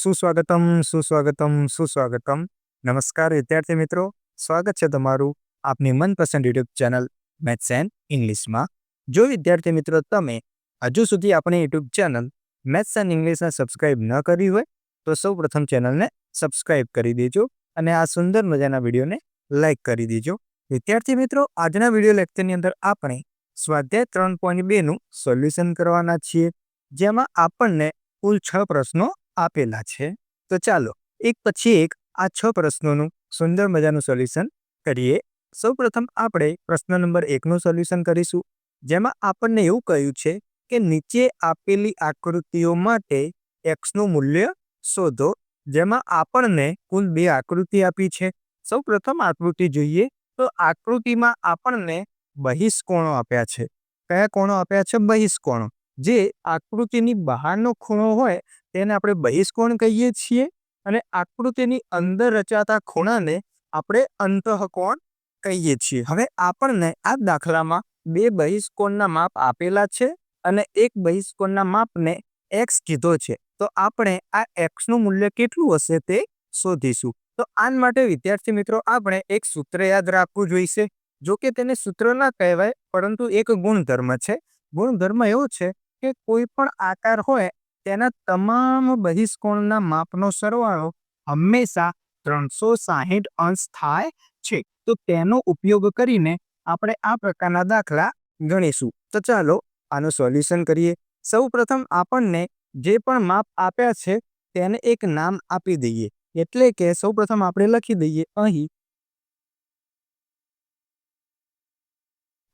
સુસ્વાગતમ સુસ્વાગતમ સુસ્વાગતમ. નમસ્કાર વિદ્યાર્થી મિત્રો, સ્વાગત છે તમારું આપની મનપસંદ યુટ્યુબ ચેનલ મેથ્સ એન્ડ ઇંગ્લિશમાં. જો વિદ્યાર્થી મિત્રો તમે હજુ સુધી આપણી યુટ્યુબ ચેનલ મેથ્સ એન્ડ ઇંગ્લિશને સબસ્ક્રાઇબ ન કરી હોય, તો સૌ પ્રથમ ચેનલને સબસ્ક્રાઇબ કરી દેજો અને આ સુંદર મજાના વિડીયોને લાઇક કરી દેજો. વિદ્યાર્થી મિત્રો, આજના વીડિયો લેક્ચરની અંદર આપણે સ્વાધ્યાય ત્રણ પોઈન્ટ બેનું સોલ્યુશન કરવાના છીએ, જેમાં આપણને કુલ છ પ્રશ્નો આપેલા છે. તો ચાલો, એક પછી એક આ છ પ્રશ્નોનું સુંદર મજાનું સોલ્યુશન કરીએ. સૌપ્રથમ આપણે પ્રશ્ન નંબર એકનું સોલ્યુશન કરીશું. જેમાં આપણને એવું કહ્યું છે કે નીચે આપેલી આકૃતિઓ માટે એક્સનું મૂલ્ય શોધો, જેમાં આપણને કુલ બે આકૃતિ આપી છે. સૌપ્રથમ આકૃતિ જોઈએ તો આકૃતિમાં આપણને બહિષ્કોણો આપ્યા છે. કયા કોણો આપ્યા છે? બહિષ્કોણો. જે આકૃતિની બહારનો ખૂણો હોય તેને આપણે બહિષ્કોણ કહીએ છીએ અને આકૃતિની અંદર રચાતા ખૂણાને આપણે અંતઃકોણ કહીએ છીએ. હવે આપણને આ દાખલામાં બે બહિષ્કોણના માપ આપેલા છે અને એક બહિષ્કોણના માપને એક્સ કીધો છે. તો આપણે આ એક્સનું મૂલ્ય કેટલું હશે તે શોધીશું. તો આન માટે વિદ્યાર્થી મિત્રો, આપણે એક સૂત્ર યાદ રાખવું જોઈશે. જો કે તેને સૂત્ર ના કહેવાય, પરંતુ એક ગુણધર્મ છે. ગુણધર્મ એવો છે કે કોઈ પણ આકાર હોય, તેના તમામ બહિષ્કોણના માપનો સરવાળો હંમેશા ત્રણસો સાહીઠ અંશ થાય છે. તો તેનો ઉપયોગ કરીને આપણે આ પ્રકારના દાખલા ગણીશું. તો ચાલો આનું સોલ્યુશન કરીએ. સૌ પ્રથમ આપણને જે પણ માપ આપ્યા છે, તેને એક નામ આપી દઈએ. એટલે કે સૌ પ્રથમ આપણે લખી દઈએ અહીં.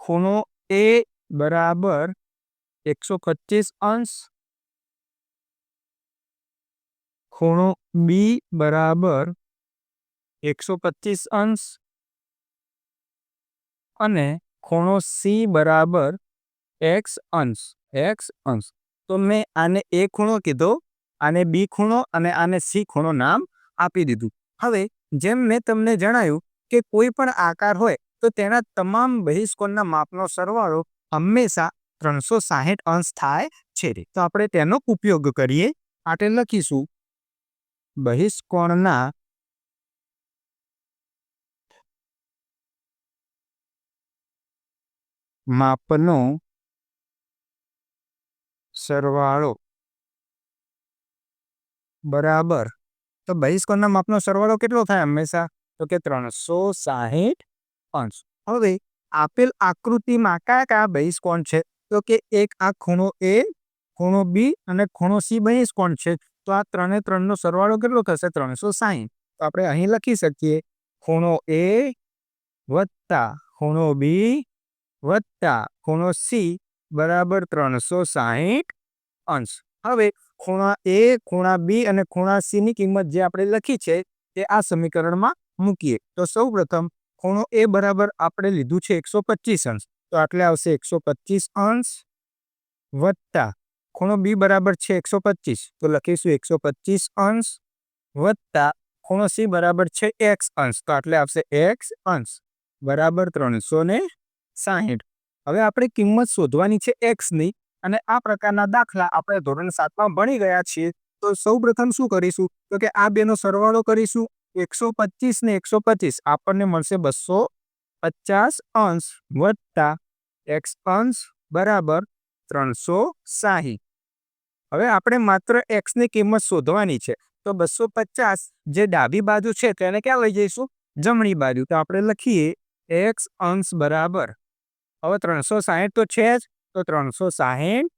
ખૂણો એ બરાબર એકસો પચીસ અંશ ખૂણો બી બરાબર એકસો પચીસ અંશ અને ખૂણો સી બરાબર એક્સ અંશ એક્સ અંશ. તો મેં આને એ ખૂણો કીધો, આને બી ખૂણો અને આને સી ખૂણો નામ આપી દીધું. હવે જેમ મેં તમને જણાવ્યું કે કોઈ પણ આકાર હોય તો તેના તમામ બહિષ્કોણના માપનો સરવાળો હંમેશા ત્રણસો સાહીઠ અંશ થાય છે. તો આપણે તેનો ઉપયોગ કરીએ. માટે લખીશું. બહિષ્કોણના માપનો સરવાળો બરાબર. તો બહિષ્કોણના માપનો સરવાળો કેટલો થાય હંમેશા? તો કે ત્રણસો સાહીઠ અંશ. હવે આપેલ આકૃતિમાં કયા કયા બહિષ્કોણ છે? તો કે એક આ ખૂણો એ, ખૂણો બી અને ખૂણો સી કોણ છે? તો આ ત્રણે ત્રણનો સરવાળો કેટલો થશે? ત્રણસો સાહીઠ તો આપણે અહીં લખી શકીએ, ખૂણો એ વત્તા ખૂણો બી વત્તા ખૂણો સી બરાબર ત્રણસો સાહીઠ અંશ. હવે ખૂણા એ, ખૂણા બી અને ખૂણા ની કિંમત જે આપણે લખી છે, તે આ સમીકરણમાં મૂકીએ. તો સૌ પ્રથમ ખૂણો એ બરાબર આપણે લીધું છે એકસો પચીસ અંશ. તો આટલે આવશે એકસો પચીસ અંશ વત્તા, ખૂણો બી બરાબર છે એકસો પચીસ. તો લખીશું એકસો પચીસ અંશ વત્તા, ખૂણો સી બરાબર છે એક્સ અંશ. તો આટલે આવશે એક્સ અંશ બરાબર ત્રણસો ને સાહીઠ. હવે આપણે કિંમત શોધવાની છે એક્સની અને આ પ્રકારના દાખલા આપણે ધોરણ સાતમાં ભણી ગયા છીએ. તો સૌ પ્રથમ શું કરીશું? તો કે આ બેનો સરવાળો કરીશું. એકસો પચીસ ને એકસો પચીસ. આપણને મળશે બસો પચાસ અંશ વત્તા એક્સ અંશ બરાબર ત્રણસો સાહીઠ. હવે આપણે માત્ર એક્સની કિંમત શોધવાની છે. તો બસો પચાસ જે ડાબી બાજુ છે તેને ક્યાં લઈ જઈશું? જમણી બાજુ. તો આપણે લખીએ એક્સ અંશ બરાબર. હવે ત્રણસો સાહીઠ તો છે જ. તો ત્રણસો સાહીઠ.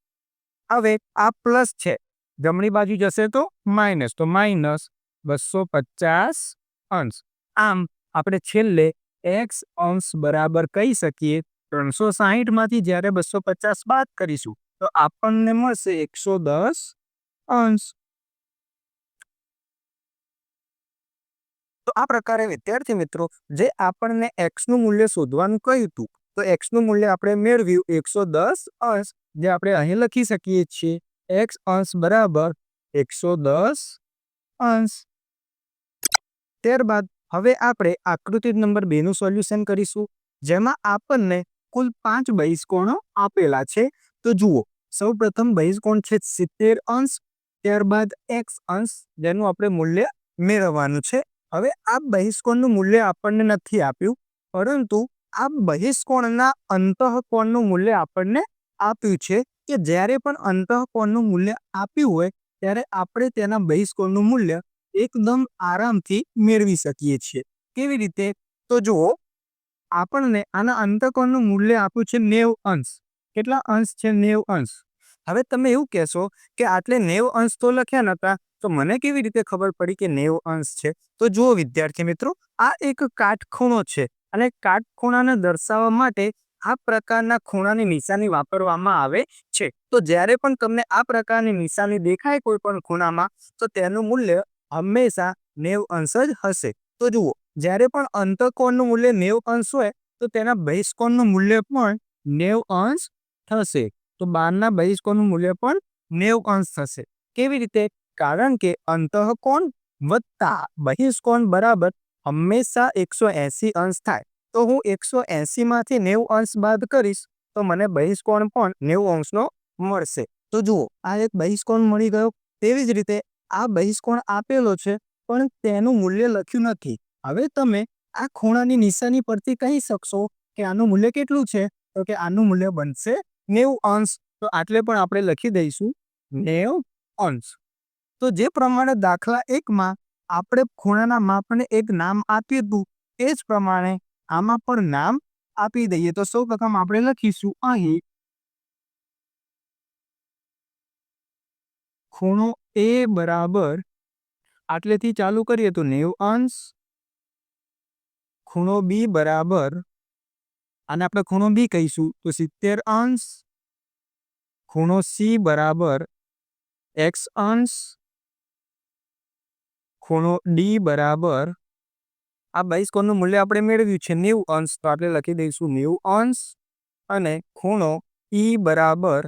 હવે આ પ્લસ છે. જમણી બાજુ જશે તો માઇનસ. તો માઇનસ બસો પચાસ અંશ. આમ આપણે છેલ્લે એક્સ અંશ બરાબર કહી શકીએ. ત્રણસો સાહીઠમાંથી જ્યારે બસો પચાસ બાદ કરીશું, તો આપણને મળશે એકસો દસ અંશ. તો આ પ્રકારે વિદ્યાર્થી મિત્રો, જે આપણને એક્સનું મૂલ્ય શોધવાનું કહ્યું હતું, તો એક્સનું મૂલ્ય આપણે મેળવ્યું એકસો દસ અંશ, જે આપણે અહીં લખી શકીએ છીએ એક્સ અંશ બરાબર એકસો દસ અંશ. ત્યારબાદ હવે આપણે આકૃતિ નંબર બેનું સોલ્યુશન કરીશું, જેમાં આપણને કુલ પાંચ બહિષ્કોણો આપેલા છે. તો જુઓ સૌ પ્રથમ બહિષ્કોણ છે સિત્તેર અંશ, ત્યારબાદ એક્સ અંશ, જેનું આપણે મૂલ્ય મેળવવાનું છે. હવે આ બહિષ્કોણનું મૂલ્ય આપણને નથી આપ્યું, પરંતુ આ બહિષ્કોણના અંતઃકોણનું મૂલ્ય આપણને આપ્યું છે કે જ્યારે પણ અંતઃકોણનું મૂલ્ય આપ્યું હોય, ત્યારે આપણે તેના બહિષ્કોણનું મૂલ્ય એકદમ આરામથી મેળવી શકીએ છીએ. કેવી રીતે? તો જુઓ આપણને આના અંતકોણનું મૂલ્ય આપ્યું છે નેવ અંશ. કેટલા અંશ છે નેવ અંશ? હવે તમે એવું કહેશો કે આટલે નેવ અંશ તો લખ્યા નતા, તો મને કેવી રીતે ખબર પડી કે નેવ અંશ છે? તો જુઓ વિદ્યાર્થી મિત્રો, આ એક કાટખૂણો છે અને કાટખૂણાને દર્શાવવા માટે આ પ્રકારના ખૂણાની નિશાની વાપરવામાં આવે છે. તો જ્યારે પણ તમને આ પ્રકારની નિશાની દેખાય કોઈ પણ ખૂણામાં, તો તેનું મૂલ્ય હંમેશા નેવ અંશ જ હશે. તો જુઓ જ્યારે પણ અંતકોણનું મૂલ્ય નેવ અંશ હોય, તો તેના બહિષ્કોણનું મૂલ્ય પણ નેવ અંશ થશે. તો બારના બહિષ્કોણનું મૂલ્ય પણ નેવ અંશ થશે. કેવી રીતે? કારણ કે અંતઃકોણ વત્તા બહિષ્કોણ બરાબર હંમેશા એકસો એસી અંશ થાય. તો હું એકસો એસીમાંથી નેવું અંશ બાદ કરીશ, તો મને બહિષ્કોણ પણ નેવું અંશનો મળશે. તો જુઓ, આ એક બહિષ્કોણ મળી ગયો. તેવી જ રીતે આ બહિષ્કોણ આપેલો છે, પણ તેનું મૂલ્ય લખ્યું નથી. હવે તમે આ ખૂણાની નિશાની પરથી કહી શકશો કે આનું મૂલ્ય કેટલું છે? તો કે આનું મૂલ્ય બનશે નેવું અંશ. તો આટલે પણ આપણે લખી દઈશું નેવ અંશ. તો જે પ્રમાણે દાખલા એકમાં આપણે ખૂણાના માપને એક નામ આપ્યું હતું, એ જ પ્રમાણે આમાં પણ નામ આપી દઈએ. તો સૌ પ્રથમ આપણે લખીશું અહીં. ખૂણો એ બરાબર આટલેથી ચાલુ કરીએ તો નેવ અંશ. ખૂણો બી બરાબર આને આપણે ખૂણો બી કહીશું, તો સિત્તેર અંશ ખૂણો સી બરાબર એક્સ અંશ ખૂણો ડી બરાબર આ બાઈસ કોણનું મૂલ્ય આપણે મેળવ્યું છે નેવું અંશ, તો આપણે લખી દઈશું નેવું અંશ અને ખૂણો ઈ બરાબર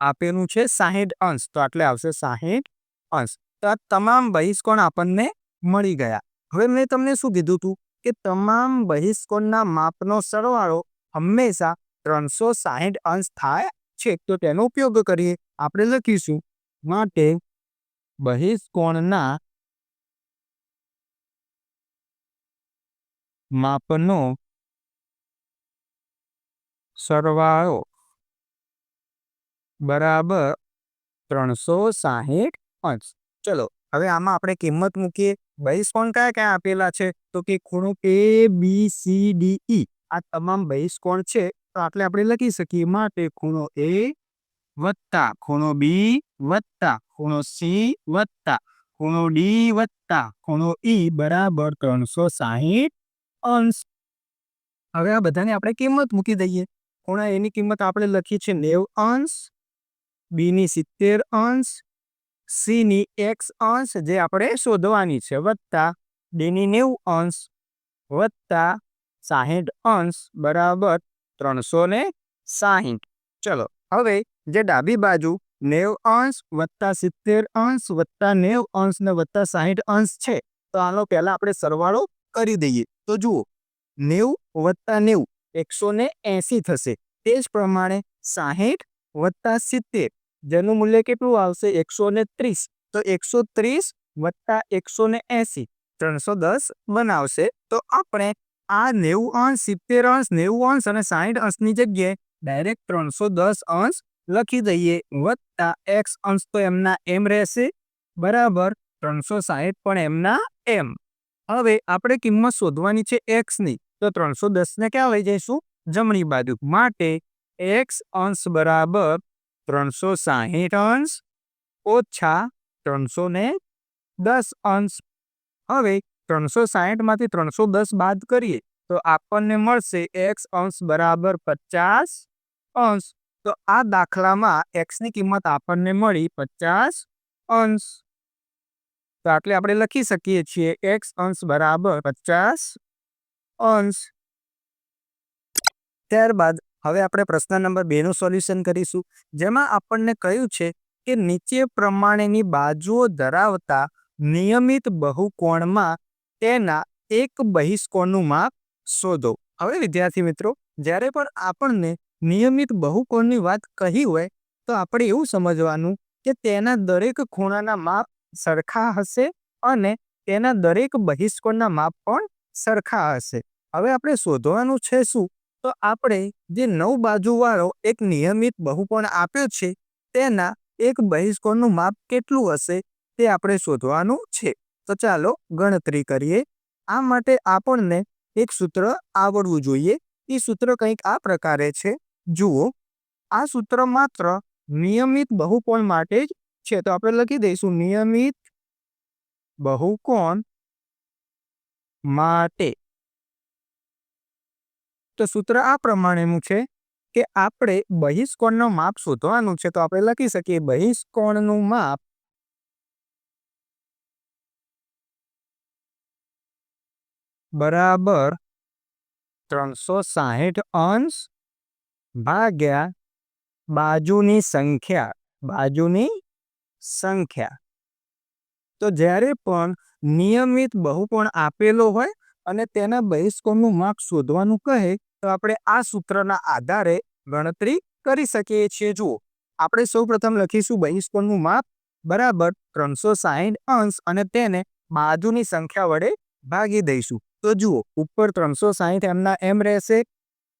આપેલું છે સાહીઠ અંશ, તો આટલે આવશે સાહીઠ અંશ. તો આ તમામ બહિષ્કોણ આપણને મળી ગયા. હવે મેં તમને શું કીધું હતું કે તમામ બહિષ્કોણના માપનો સરવાળો હંમેશા ત્રણસો સાહીઠ અંશ થાય છે. તો તેનો ઉપયોગ કરીએ. આપણે લખીશું. માટે બહિષ્કોણના માપનો સરવાળો બરાબર ત્રણસો સાહીઠ અંશ. ચલો હવે આમાં આપણે કિંમત મૂકીએ. બહિષ્કોણ કયા કયા આપેલા છે? તો કે ખૂણો એ બી સી ડી ઈ આ તમામ બહિષ્કોણ છે? તો આટલે આપણે લખી શકીએ. માટે ખૂણો એ વત્તા ખૂણો બી વત્તા ખૂણો સી વત્તા ખૂણો ડી વત્તા ખૂણો ઈ બરાબર ત્રણસો સાહીઠ અંશ. હવે આ બધાને આપણે કિંમત મૂકી દઈએ. ખૂણા એની કિંમત આપણે લખી છે નેવ અંશ બીની સિત્તેર અંશ સીની એક્સ અંશ જે આપણે શોધવાની છે, વત્તા ડીની નેવું અંશ, વત્તા સાહીઠ અંશ બરાબર ત્રણસો ને સાહીઠ. ચલો, હવે જે ડાબી બાજુ નેવ અંશ વત્તા સિત્તેર અંશ વત્તા નેવ અંશ ને વત્તા સાહીઠ અંશ છે, તો આનો પહેલા આપણે સરવાળો કરી દઈએ. તો જુઓ, નેવ વત્તા નેવું એકસો ને એસી થશે. તે જ પ્રમાણે સાહીઠ વત્તા સિત્તેર જેનું મૂલ્ય કેટલું આવશે? એકસો ને ત્રીસ. તો એકસો ત્રીસ વત્તા એકસો ને એસી. ત્રણસો દસ બનાવશે. તો આપણે આ નેવું અંશ, સિત્તેર અંશ, નેવું અંશ અને સાહીઠ અંશની જગ્યાએ ડાયરેક્ટ ત્રણસો દસ અંશ લખી દઈએ. વત્તા એક્સ અંશ તો એમના એમ રહેશે. બરાબર. ત્રણસો સાહીઠ પણ એમના એમ. હવે આપણે કિંમત શોધવાની છે એક્સની. તો ત્રણસો દસને ક્યાં લઈ જઈશું? જમણી બાજુ. માટે એક્સ અંશ બરાબર ત્રણસો સાહીઠ અંશ ઓછા ત્રણસો ને દસ અંશ હવે ત્રણસો સાહીઠમાંથી ત્રણસો દસ બાદ કરીએ તો આપણને મળશે એક્સ અંશ બરાબર પચાસ અંશ તો આ દાખલામાં એક્સની કિંમત આપણને મળી પચાસ અંશ તો આટલે આપણે લખી શકીએ છીએ એક્સ અંશ બરાબર પચાસ અંશ ત્યારબાદ હવે આપણે પ્રશ્ન નંબર બેનું સોલ્યુશન કરીશું. જેમાં આપણને કહ્યું છે કે નીચે પ્રમાણેની બાજુઓ ધરાવતા નિયમિત બહુકોણમાં તેના એક બહિષ્કોણનું માપ શોધો. હવે વિદ્યાર્થી મિત્રો, જ્યારે પણ આપણને નિયમિત બહુકોણની વાત કહી હોય, તો આપણે એવું સમજવાનું કે તેના દરેક ખૂણાના માપ સરખા હશે અને તેના દરેક બહિષ્કોણના માપ પણ સરખા હશે. હવે આપણે શોધવાનું છે શું? તો આપણે જે નવ બાજુવાળો એક નિયમિત બહુકોણ આપ્યો છે, તેના એક બહિષ્કોણનું માપ કેટલું હશે તે આપણે શોધવાનું છે. તો ચાલો ગણતરી કરીએ. આ માટે આપણને એક સૂત્ર આવડવું જોઈએ. એ સૂત્ર કંઈક આ પ્રકારે છે. જુઓ. આ સૂત્ર માત્ર નિયમિત બહુકોણ માટે જ છે. તો આપણે લખી દઈશું નિયમિત બહુકોણ માટે. તો સૂત્ર આ પ્રમાણેનું છે કે આપણે બહિષ્કોણનું માપ શોધવાનું છે. તો આપણે લખી શકીએ બહિષ્કોણનું માપ બરાબર ત્રણસો સાહીઠ અંશ ભાગ્યા બાજુની સંખ્યા બાજુની સંખ્યા. તો જ્યારે પણ નિયમિત બહુકોણ આપેલો હોય અને તેના બહિષ્કોણનું માપ શોધવાનું કહે તો આપણે આ સૂત્રના આધારે ગણતરી કરી શકીએ છીએ. જુઓ, આપણે સૌપ્રથમ લખીશું બહિષ્કોણનું માપ બરાબર ત્રણસો સાહીઠ અંશ અને તેને બાજુની સંખ્યા વડે ભાગી દઈશું. તો જુઓ, ઉપર ત્રણસો સાહીઠ એમના એમ રહેશે.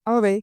હવે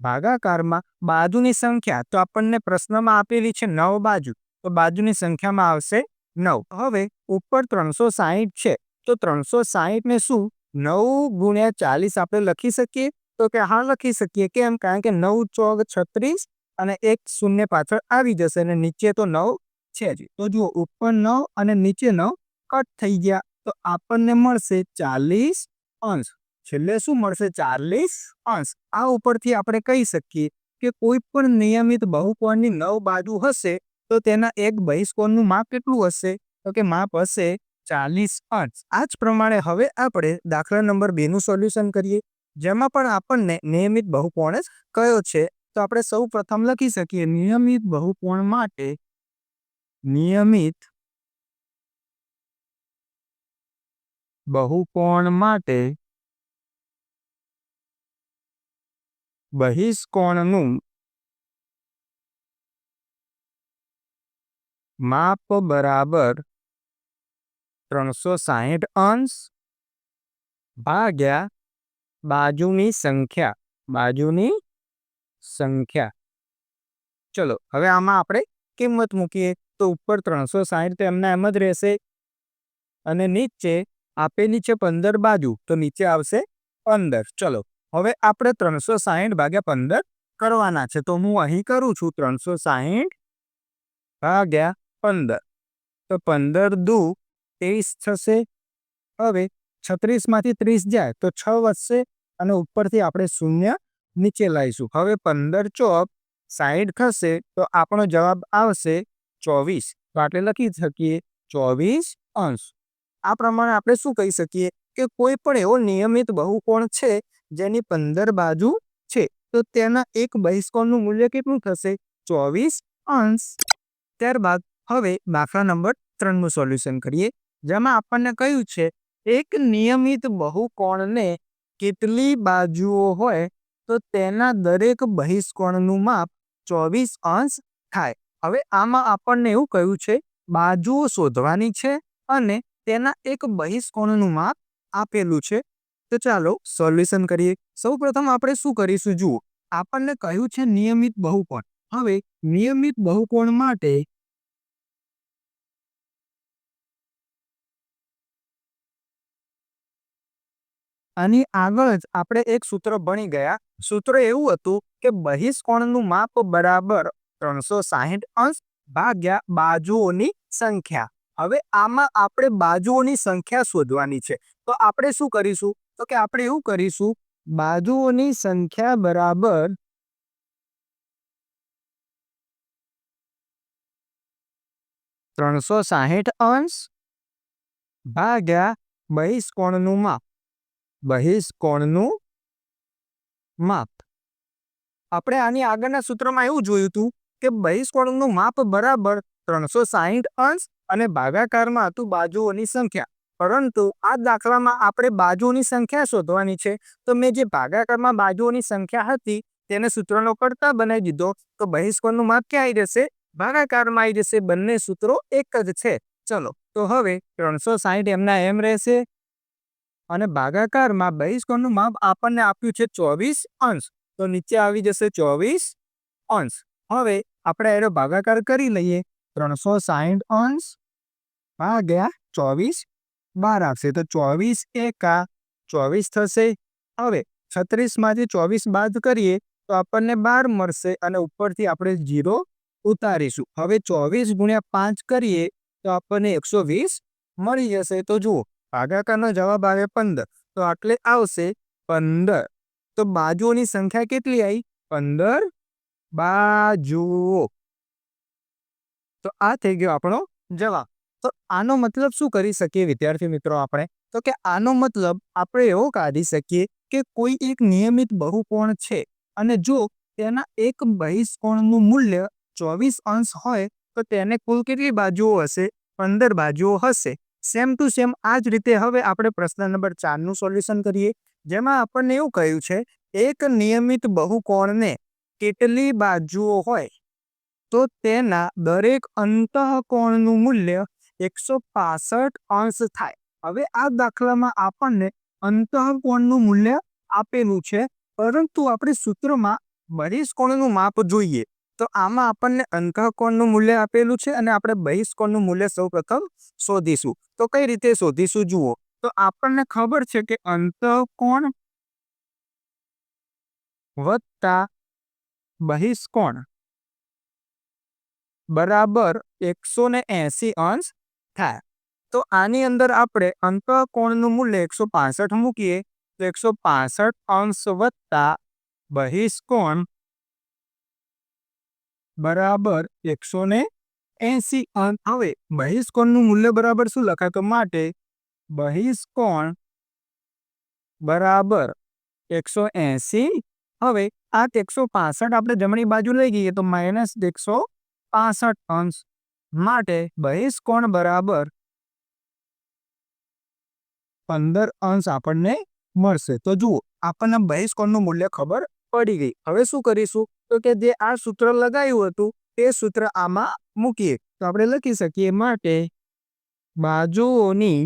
ભાગાકારમાં બાજુની સંખ્યા, તો આપણને પ્રશ્નમાં આપેલી છે નવ બાજુ, તો બાજુની સંખ્યામાં આવશે નવ. હવે ઉપર ત્રણસો સાહીઠ છે, તો ત્રણસો સાહીઠ ને શું? નવ ગુણ્યા ચાલીસ આપણે લખી શકીએ? તો કે હા, લખી શકીએ કેમ કારણ કે નવ ચોક છત્રીસ અને એક શૂન્ય પાછળ આવી જશે અને નીચે તો નવ છે જ. તો જુઓ, ઉપર નવ અને નીચે નવ કટ થઈ ગયા. તો આપણને મળશે ચાલીસ અંશ. છેલ્લે શું મળશે? ચાલીસ અંશ. આ ઉપરથી આપણે કહી શકીએ કે કોઈ પણ નિયમિત બહુકોણની નવ બાજુ હશે, તો તેના એક બહિષ્કોણનું માપ કેટલું હશે? તો કે માપ હશે ચાલીસ અંશ. આ જ પ્રમાણે હવે આપણે દાખલા નંબર બેનું સોલ્યુશન કરીએ. જેમાં પણ આપણને નિયમિત બહુકોણ જ કયો છે, તો આપણે સૌ પ્રથમ લખી શકીએ નિયમિત બહુકોણ માટે નિયમિત બહુકોણ માટે બહિષ્કોણનું માપ બરાબર ત્રણસો સાહીઠ અંશ ભાગ્યા બાજુની સંખ્યા બાજુની સંખ્યા. ચલો, હવે આમાં આપણે કિંમત મૂકીએ. તો ઉપર ત્રણસો સાહીઠ તો એમ જ રહેશે. અને નીચે આપેલી છે પંદર બાજુ, તો નીચે આવશે પંદર. ચલો, હવે આપણે ત્રણસો સાહીઠ ભાગ્યા પંદર કરવાના છે. તો હું અહીં કરું છું ત્રણસો સાહીઠ ભાગ્યા પંદર. તો પંદર દુ તેવીસ થશે. હવે છત્રીસમાંથી ત્રીસ જાય તો છ વધશે અને ઉપરથી આપણે શૂન્ય નીચે લાવીશું. હવે પંદર ચોક સાઈડ ખસે તો આપણો જવાબ આવશે ચોવીસ. તો આપણે લખી શકીએ ચોવીસ અંશ. આ પ્રમાણે આપણે શું કહી શકીએ કે કોઈ પણ એવો નિયમિત બહુકોણ છે જેની પંદર બાજુ છે. તો તેના એક બહિષ્કોણનું મૂલ્ય કેટલું થશે? ચોવીસ અંશ. ત્યારબાદ હવે દાખલા નંબર ત્રણનું સોલ્યુશન કરીએ. જેમાં આપણને કહ્યું છે એક નિયમિત બહુકોણને કેટલી બાજુઓ હોય તો તેના દરેક બહિષ્કોણનું માપ ચોવીસ અંશ થાય. હવે આમાં આપણને એવું કહ્યું છે, બાજુઓ શોધવાની છે અને તેના એક બહિષ્કોણનું માપ આપેલું છે. તો ચાલો સોલ્યુશન કરીએ. સૌપ્રથમ આપણે શું કરીશું? જુઓ, આપણને કહ્યું છે નિયમિત બહુકોણ. હવે નિયમિત બહુકોણ માટે આની આગળ જ આપણે એક સૂત્ર ભણી ગયા. સૂત્ર એવું હતું કે બહિષ્કોણનું માપ બરાબર ત્રણસો સાહીઠ અંશ ભાગ્યા બાજુઓની સંખ્યા. હવે આમાં આપણે બાજુઓની સંખ્યા શોધવાની છે. તો આપણે શું કરીશું? તો કે આપણે એવું કરીશું, બાજુઓની સંખ્યા બરાબર ત્રણસો સાહીઠ અંશ ભાગ્યા બહિષ્કોણનું માપ. બહિષ્કોણનું માપ. આપણે આની આગળના સૂત્રમાં એવું જોયું હતું કે બહિષ્કોણનું માપ બરાબર ત્રણસો સાહીઠ અંશ અને ભાગાકારમાં હતું બાજુઓની સંખ્યા. પરંતુ આ દાખલામાં આપણે બાજુઓની સંખ્યા શોધવાની છે. તો મેં જે ભાગાકારમાં બાજુઓની સંખ્યા હતી તેને સૂત્રનો કરતા બનાવી દીધો. તો બહિષ્કોણનું માપ ક્યાં આવી જશે? ભાગાકારમાં આવી જશે. બંને સૂત્રો એક જ છે. ચલો, તો હવે ત્રણસો સાહીઠ એમના એમ રહેશે. અને ભાગાકારમાં બહિષ્કોણનું માપ આપણને આપ્યું છે ચોવીસ અંશ. તો નીચે આવી જશે ચોવીસ અંશ. હવે આપણે એનો ભાગાકાર કરી લઈએ. ત્રણસો સાહીઠ અંશ ભાગ્યા ચોવીસ બાર આવશે. તો ચોવીસ એકા ચોવીસ થશે. હવે છત્રીસમાંથી ચોવીસ બાદ કરીએ તો આપણને બાર મળશે અને ઉપરથી આપણે જીરો ઉતારીશું. હવે ચોવીસ ગુણ્યા પાંચ કરીએ તો આપણને એકસો વીસ મળી જશે. તો જુઓ ભાગાકારનો જવાબ આવે પંદર. તો આટલે આવશે પંદર. તો બાજુઓની સંખ્યા કેટલી આવી પંદર બાજુઓ. તો આ થઈ ગયો આપણો જવાબ. તો આનો મતલબ શું કરી શકીએ વિદ્યાર્થી મિત્રો આપણે? તો કે આનો મતલબ આપણે એવો કાઢી શકીએ કે કોઈ એક નિયમિત બહુકોણ છે અને જો તેના એક બહિષ્કોણનું મૂલ્ય ચોવીસ અંશ હોય તો તેને કુલ કેટલી બાજુઓ હશે? પંદર બાજુઓ હશે. સેમ ટુ સેમ આ જ રીતે હવે આપણે પ્રશ્ન નંબર ચારનું સોલ્યુશન કરીએ. જેમાં આપણને એવું કહ્યું છે, એક નિયમિત બહુકોણને કેટલી બાજુઓ હોય? તો તેના દરેક અંતઃકોણનું મૂલ્ય એકસો અંશ થાય. હવે આ દાખલામાં આપણને અંતઃકોણનું મૂલ્ય આપેલું છે, પરંતુ આપણે સૂત્રમાં બહિષ્કોણનું માપ જોઈએ. તો આમાં આપણને અંતઃકોણનું મૂલ્ય આપેલું છે અને આપણે બહિષ્કોણનું મૂલ્ય સૌપ્રથમ શોધીશું. તો કઈ રીતે શોધીશું જુઓ. તો આપણને ખબર છે કે અંતઃકોણ વત્તા બહિષ્કોણ બરાબર એકસો ને એસી અંશ થાય. તો આની અંદર આપણે અંતઃકોણનું મૂલ્ય એકસો પાસઠ મૂકીએ. તો એકસો પાસઠ અંશ વત્તા બહિષ્કોણ બરાબર એકસો ને એસી. અંશ હવે બહિષ્કોણનું મૂલ્ય બરાબર શું લખાય? તો માટે બહિષ્કોણ બરાબર એકસો એસી. હવે આ એકસો પાસઠ આપણે જમણી બાજુ લઈ ગઈએ તો માઇનસ એકસો પાસઠ અંશ. માટે બહિષ્કોણ બરાબર પંદર અંશ આપણને મળશે. તો જુઓ, આપણને બહિષ્કોણનું મૂલ્ય ખબર પડી ગઈ. હવે શું કરીશું? તો કે જે આ સૂત્ર લગાવ્યું હતું, તે સૂત્ર આમાં મૂકીએ. તો આપણે લખી શકીએ માટે બાજુઓની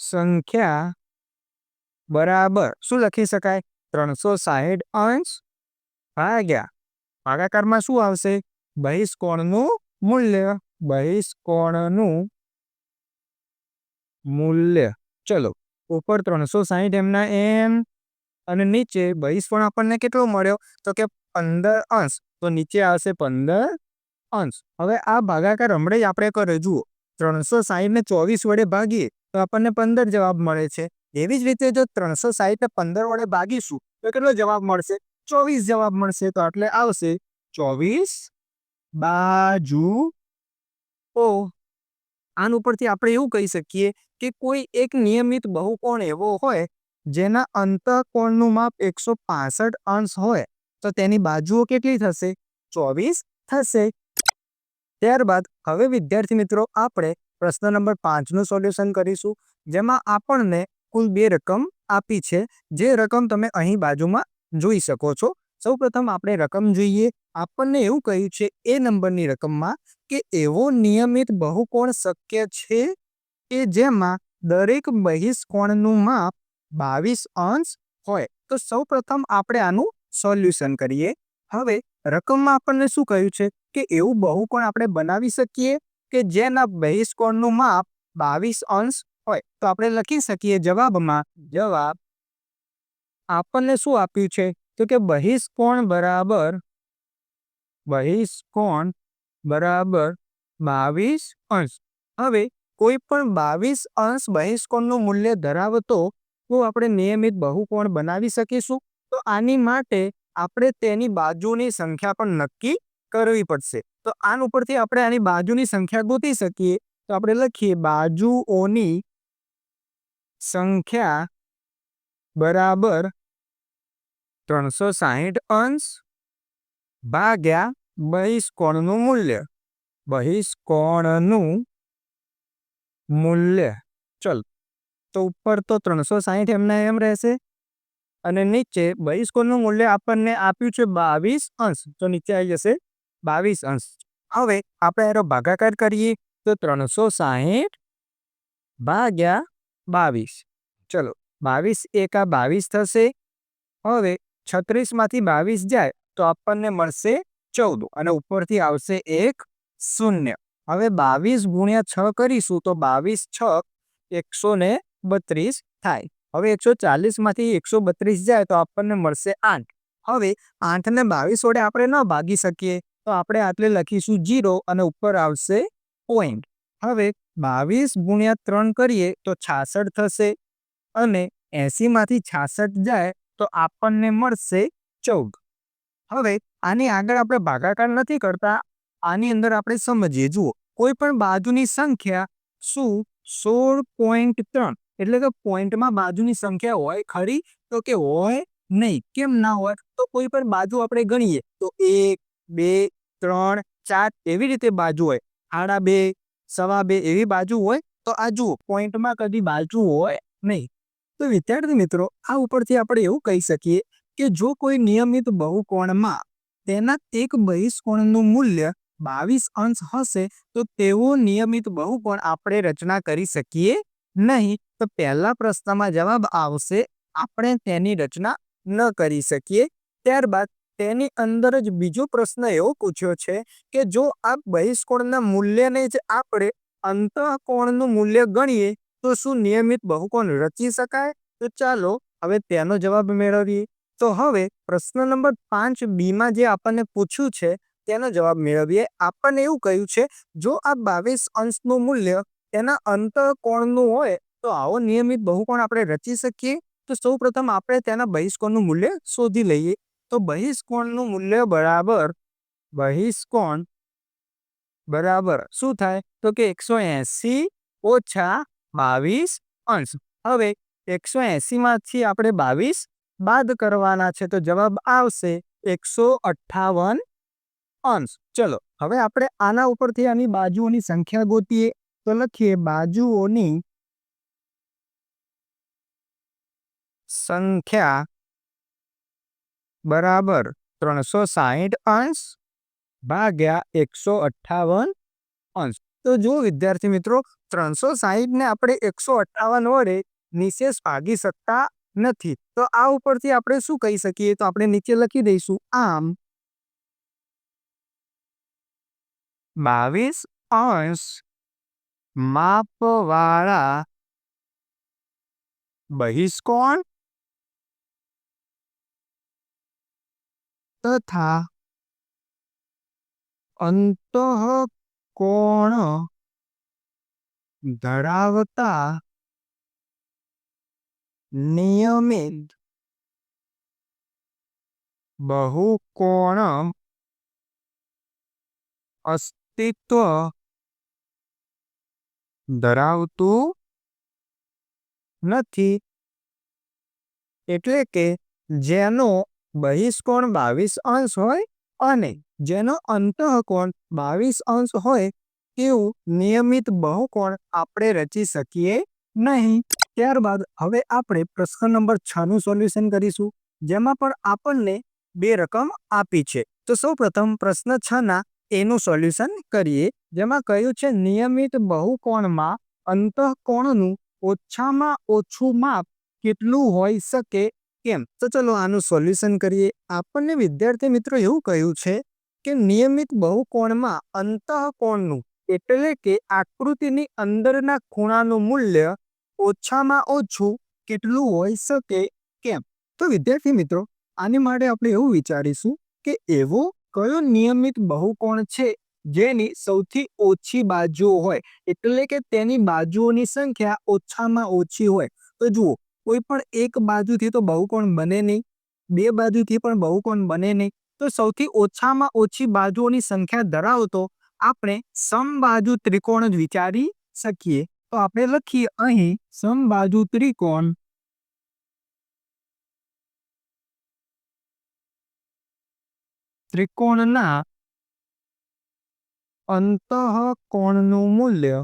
સંખ્યા બરાબર શું લખી શકાય? ત્રણસો સાહીઠ અંશ ભાગ્યા. ભાગાકારમાં શું આવશે? બહિષ્કોણનું મૂલ્ય. બહિષ્કોણનું મૂલ્ય. ચલો, ઉપર ત્રણસો સાહીઠ એમના એમ. અને નીચે બહિષ્કોણ આપણને કેટલો મળ્યો? તો કે પંદર અંશ. તો નીચે આવશે પંદર અંશ. હવે આ ભાગાકાર હમણાં જ આપણે કરે જુઓ ત્રણસો સાહીઠને ચોવીસ વડે ભાગીએ તો આપણને પંદર જવાબ મળે છે. એવી જ રીતે જો ત્રણસો સાહીઠને પંદર વડે ભાગીશું તો કેટલો જવાબ મળશે? ચોવીસ જવાબ મળશે. તો એટલે આવશે ચોવીસ બાજુ ઓ. આન ઉપરથી આપણે એવું કહી શકીએ કે કોઈ એક નિયમિત બહુકોણ એવો હોય જેના અંતઃકોણનું માપ એકસો પાસઠ અંશ હોય, તો તેની બાજુઓ કેટલી થશે? ચોવીસ થશે. ત્યારબાદ હવે વિદ્યાર્થી મિત્રો, આપણે પ્રશ્ન નંબર પાંચનું સોલ્યુશન કરીશું, જેમાં આપણને કુલ બે રકમ આપી છે. જે રકમ તમે અહીં બાજુમાં જોઈ શકો છો. સૌપ્રથમ આપણે રકમ જોઈએ. આપણને એવું કહ્યું છે એ નંબરની રકમમાં કે એવો નિયમિત બહુકોણ શક્ય છે કે જેમાં દરેક બહિષ્કોણનું માપ બાવીસ અંશ હોય, તો સૌપ્રથમ આપણે આનું સોલ્યુશન કરીએ. હવે રકમમાં આપણને શું કહ્યું છે? કે એવું બહુકોણ આપણે બનાવી શકીએ કે જેના બહિષ્કોણનું માપ બાવીસ અંશ હોય, તો આપણે લખી શકીએ જવાબમાં, જવાબ આપણને શું આપ્યું છે? તો કે બહિષ્કોણ બરાબર બહિષ્કોણ બરાબર બાવીસ અંશ. હવે કોઈ પણ બાવીસ અંશ બહિષ્કોણનું મૂલ્ય ધરાવતો તો આપણે નિયમિત બહુકોણ બનાવી શકીશું. તો આની માટે આપણે તેની બાજુની સંખ્યા પણ નક્કી કરવી પડશે. તો આન ઉપરથી આપણે આની બાજુની સંખ્યા ગોતી શકીએ. તો આપણે લખીએ બાજુઓની સંખ્યા બરાબર ત્રણસો સાહીઠ અંશ ભાગ્યા બહિષ્કોણનું મૂલ્ય. બહિષ્કોણનું મૂલ્ય. ચલ. તો ઉપર તો ત્રણસો સાહીઠ એમના એમ રહેશે. અને નીચે બહિષ્કોણનું મૂલ્ય આપણને આપ્યું છે બાવીસ અંશ. તો નીચે આવી જશે બાવીસ અંશ. હવે આપણે એનો ભાગાકાર કરીએ તો ત્રણસો સાહીઠ ભાગ્યા બાવીસ. ચલો, બાવીસ એકા બાવીસ થશે. હવે છત્રીસમાંથી બાવીસ જાય તો આપણને મળશે ચૌદ અને ઉપરથી આવશે એક શૂન્ય. હવે બાવીસ ગુણ્યા છ કરીશું તો બાવીસ છ એકસો ને બત્રીસ થાય. હવે એકસો ચાલીસમાંથી એકસો બત્રીસ જાય તો આપણને મળશે આઠ. હવે આઠને બાવીસ વડે આપણે ન ભાગી શકીએ તો આપણે આટલે લખીશું જીરો અને ઉપર આવશે પોઈન્ટ. હવે બાવીસ ગુણ્યા ત્રણ કરીએ તો છાસઠ થશે અને એસીમાંથી છાસઠ જાય તો આપણને મળશે ચૌદ. હવે આની આગળ આપણે ભાગાકાર નથી કરતા, આની અંદર આપણે સમજીએ. જુઓ, કોઈ પણ બાજુની સંખ્યા શું? સોળ પોઈન્ટ ત્રણ. એટલે કે પોઈન્ટમાં બાજુની સંખ્યા હોય ખરી તો કે હોય નહીં, કેમ ના હોય? તો કોઈ પણ બાજુ આપણે ગણીએ તો એક, બે, ત્રણ, ચાર એવી રીતે બાજુ હોય. આડા બે, સવા બે એવી બાજુ હોય તો આ જુઓ પોઈન્ટમાં કદી બાજુ હોય નહીં. તો વિદ્યાર્થી મિત્રો, આ ઉપરથી આપણે એવું કહી શકીએ કે જો કોઈ નિયમિત બહુકોણમાં તેના એક બહિષ્કોણનું મૂલ્ય બાવીસ અંશ હશે તો તેવો નિયમિત બહુકોણ આપણે રચના કરી શકીએ નહીં, તો પહેલા પ્રશ્નમાં જવાબ આવશે, આપણે તેની રચના ન કરી શકીએ. ત્યારબાદ તેની અંદર જ બીજો પ્રશ્ન એવો પૂછ્યો છે કે જો આ બહિષ્કોણના મૂલ્યને જ આપણે અંતઃકોણનું મૂલ્ય ગણીએ, તો શું નિયમિત બહુકોણ રચી શકાય? તો ચાલો હવે તેનો જવાબ મેળવીએ. તો હવે પ્રશ્ન નંબર પાંચ બીમાં જે આપણને પૂછ્યું છે, તેનો જવાબ મેળવીએ. આપણને એવું કહ્યું છે, જો આ બાવીસ અંશનું મૂલ્ય તેના અંતકોણનું હોય તો આવો નિયમિત બહુકોણ આપણે રચી શકીએ. તો સૌ પ્રથમ આપણે તેના બહિષ્કોણનું મૂલ્ય શોધી લઈએ. તો બહિષ્કોણનું મૂલ્ય બરાબર, બહિષ્કોણ બરાબર શું થાય? તો કે એકસો એસી ઓછા બાવીસ અંશ. હવે એકસો એસીમાંથી આપણે બાવીસ બાદ કરવાના છે તો જવાબ આવશે એકસો અઠ્ઠાવન અંશ. ચલો, હવે આપણે આના ઉપરથી આની બાજુઓની સંખ્યા ગોતીએ. તો લખીએ બાજુઓની સંખ્યા બરાબર ત્રણસો સાહીઠ અંશ ભાગ્યા એકસો અઠ્ઠાવન અંશ. તો જો વિદ્યાર્થી મિત્રો, ત્રણસો સાહીઠને આપણે એકસો અઠ્ઠાવન વડે નિશેષ ભાગી શકતા નથી. તો આ ઉપરથી આપણે શું કહી શકીએ? તો આપણે નીચે લખી દઈશું, આમ બાવીસ અંશ માપવાળા બહિષ્કોણ તથા અંતઃકોણ ધરાવતા નિયમિત બહુકોણ અસ્તિત્વ ધરાવતું નથી. એટલે કે જેનો બહિષ્કોણ બાવીસ અંશ હોય અને જેનો અંતઃકોણ બાવીસ અંશ હોય તેવું નિયમિત બહુકોણ આપણે રચી શકીએ નહીં. ત્યારબાદ હવે આપણે પ્રશ્ન નંબર છ નું સોલ્યુશન કરીશું, જેમાં પણ આપણને બે રકમ આપી છે. તો સૌ પ્રથમ પ્રશ્ન છ ના એનું સોલ્યુશન કરીએ, જેમાં કહ્યું છે, નિયમિત બહુકોણમાં અંતઃકોણનું ઓછામાં ઓછું માપ કેટલું હોઈ શકે કેમ તો ચલો આનું સોલ્યુશન કરીએ. આપણને વિદ્યાર્થી મિત્રો એવું કહ્યું છે કે નિયમિત બહુકોણમાં અંતઃકોણનું એટલે કે આકૃતિની અંદરના ખૂણાનું મૂલ્ય ઓછામાં ઓછું કેટલું હોઈ શકે કેમ તો વિદ્યાર્થી મિત્રો, આની માટે આપણે એવું વિચારીશું કે એવો કયો નિયમિત બહુકોણ છે? જેની સૌથી ઓછી બાજુઓ હોય, એટલે કે તેની બાજુઓની સંખ્યા ઓછામાં ઓછી હોય. તો જુઓ, કોઈ પણ એક બાજુથી તો બહુકોણ બને નહીં. બે બાજુથી પણ બહુકોણ બને નહીં. તો સૌથી ઓછામાં ઓછી બાજુઓની સંખ્યા ધરાવતો આપણે સમબાજુ ત્રિકોણ જ વિચારી શકીએ. તો આપણે લખીએ અહીં, સમબાજુ ત્રિકોણ ત્રિકોણના અંતઃકોણનું મૂલ્ય.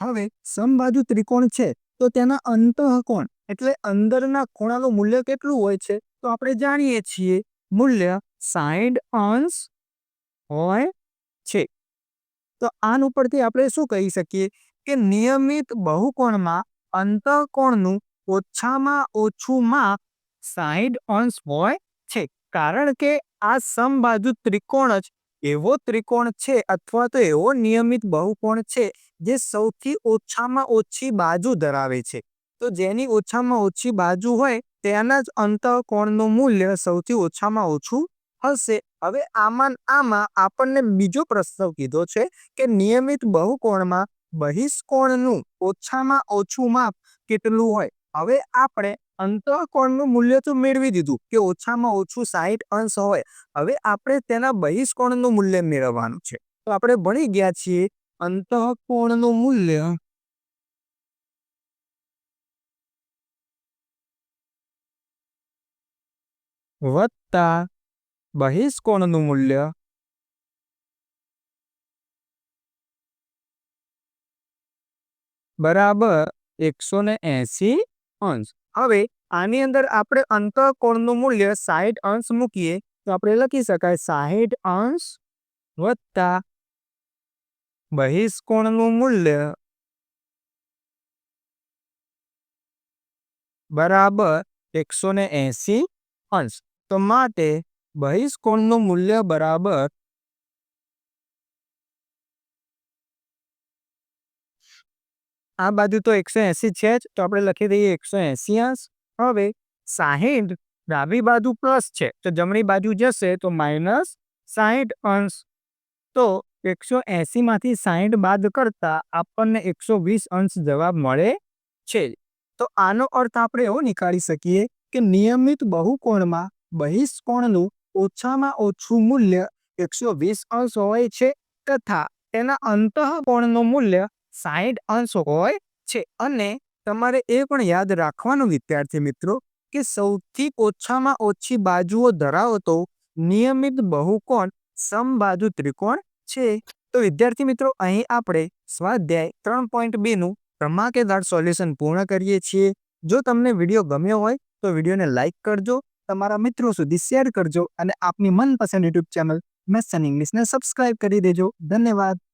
હવે સમબાજુ ત્રિકોણ છે, તો તેના અંતઃકોણ, એટલે અંદરના ખૂણાનું મૂલ્ય કેટલું હોય છે? તો આપણે જાણીએ છીએ, મૂલ્ય સાઈઠ અંશ હોય છે. તો આન ઉપરથી આપણે શું કહી શકીએ? કે નિયમિત બહુકોણમાં અંતઃકોણનું ઓછામાં ઓછું માપ સાઈઠ અંશ હોય છે. કારણ કે આ સમબાજુ ત્રિકોણ જ એવો ત્રિકોણ છે અથવા તો એવો નિયમિત બહુકોણ છે જે સૌથી ઓછામાં ઓછી બાજુ ધરાવે છે. તો જેની ઓછામાં ઓછી બાજુ હોય તેના જ અંતઃકોણનું મૂલ્ય સૌથી ઓછામાં ઓછું હશે. હવે આમાં આમાં આપણને બીજો પ્રશ્ન કીધો છે કે નિયમિત બહુકોણમાં બહિષ્કોણનું ઓછામાં ઓછું માપ કેટલું હોય. હવે આપણે અંતઃકોણનું મૂલ્ય તો મેળવી દીધું કે ઓછામાં ઓછું સાહીઠ અંશ હોય. હવે આપણે તેના બહિષ્કોણનું મૂલ્ય મેળવવાનું છે. તો આપણે ભણી ગયા છીએ અંતઃકોણનું મૂલ્ય. વત્તા બહિષ્કોણનું મૂલ્ય. બરાબર એકસો ને એસી અંશ. હવે આની અંદર આપણે અંતઃકોણનું મૂલ્ય સાહીઠ અંશ મૂકીએ તો આપણે લખી શકાય સાહીઠ અંશ વત્તા બહિષ્કોણનું મૂલ્ય બરાબર એકસો ને એસી અંશ. તો માટે બહિષ્કોણનું મૂલ્ય બરાબર આ બાજુ તો એકસો એસી છે જ, તો આપણે લખી દઈએ એકસો એસી અંશ. હવે સાહીઠ ડાબી બાજુ પ્લસ છે, તો જમણી બાજુ જશે તો માઇનસ સાહીઠ અંશ. તો એકસો એસીમાંથી સાહીઠ બાદ કરતા આપણને એકસો વીસ અંશ જવાબ મળે છે. તો આનો અર્થ આપણે એવો નીકાળી શકીએ કે નિયમિત બહુકોણમાં બહિષ્કોણનું ઓછામાં ઓછું મૂલ્ય એકસો વીસ અંશ હોય છે, તથા તેના અંતઃકોણનું મૂલ્ય સાહીઠ અંશ હોય છે. અને તમારે એ પણ યાદ રાખવાનું, વિદ્યાર્થી મિત્રો, કે સૌથી ઓછામાં ઓછી બાજુઓ ધરાવતો નિયમિત બહુકોણ સમબાજુ ત્રિકોણ છે. તો વિદ્યાર્થી મિત્રો, અહીં આપણે સ્વાધ્યાય ત્રણ પોઈન્ટ બેનું ધમાકેદાર સોલ્યુશન પૂર્ણ કરીએ છીએ. જો તમને વીડિયો ગમ્યો હોય, તો વિડીયોને લાઇક કરજો, તમારા મિત્રો સુધી શેર કરજો, અને આપની મનપસંદ યુટ્યુબ ચેનલ મેસન ઇંગ્લિશને સબસ્ક્રાઇબ કરી દેજો. ધન્યવાદ.